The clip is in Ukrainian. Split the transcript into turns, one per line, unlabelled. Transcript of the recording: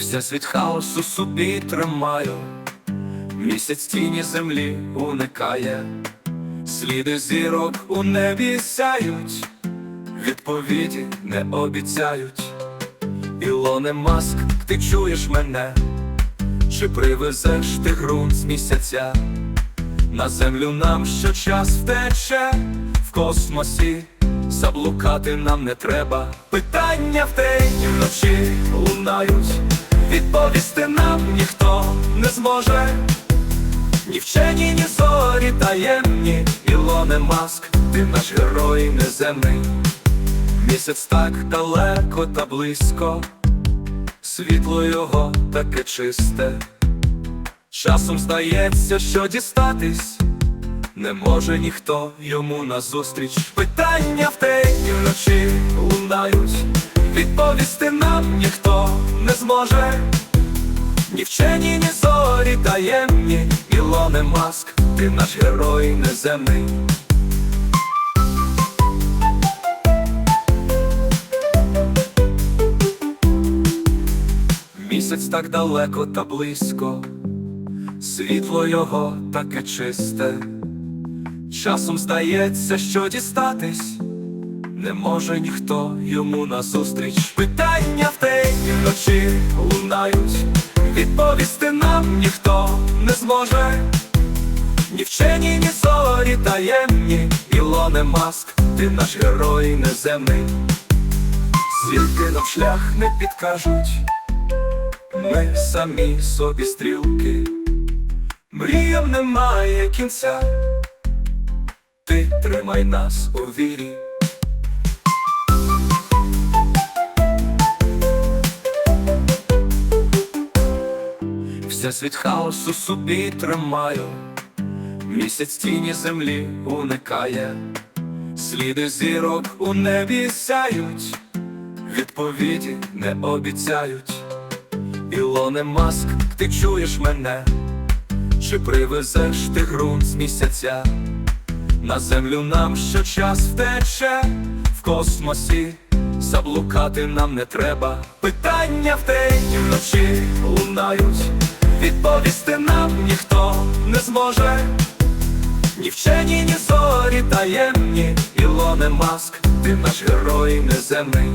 Всесвіт хаосу собі тримаю, місяць тіні землі уникає, сліди зірок у небі сяють, відповіді не обіцяють. Ілоне Маск, ти чуєш мене, чи привезеш ти ґрунт з місяця? На землю нам щочас втече в космосі, заблукати нам не треба. Питання в день вночі лунають, відповісти нам ніхто не зможе. Ні вчені, ні зорі таємні, Ілоне Маск, ти наш герой неземний. Місяць так далеко та близько, світло його таке чисте. Часом здається, що дістатись не може ніхто йому назустріч. Питання в день і вночі лунають, відповісти нам ніхто не зможе. Ні вчені, ні зорі таємні, Ілоне Маск, ти наш герой неземний. Місяць так далеко та близько, світло його таке чисте. Часом здається, що дістатись не може ніхто йому назустріч. Питання в день і вночі лунають, відповісти нам ніхто не зможе. Ні вчені, ні зорі таємні, Ілоне Маск, ти наш герой неземний. Звідки нам шлях не підкажуть, ми самі собі стрілки, мріям немає кінця, ти тримай нас у вірі. Всесвіт хаосу собі тримаю, місяць тіні землі уникає, сліди зірок у небі сяють, відповіді не обіцяють. Ілоне Маск, ти чуєш мене, чи привезеш ти ґрунт з місяця? На землю нам щочас втече в космосі, заблукати нам не треба. Питання в день вночі лунають, відповісти нам ніхто не зможе. Ні вчені, ні зорі таємні, Ілоне Маск, ти наш герой неземний.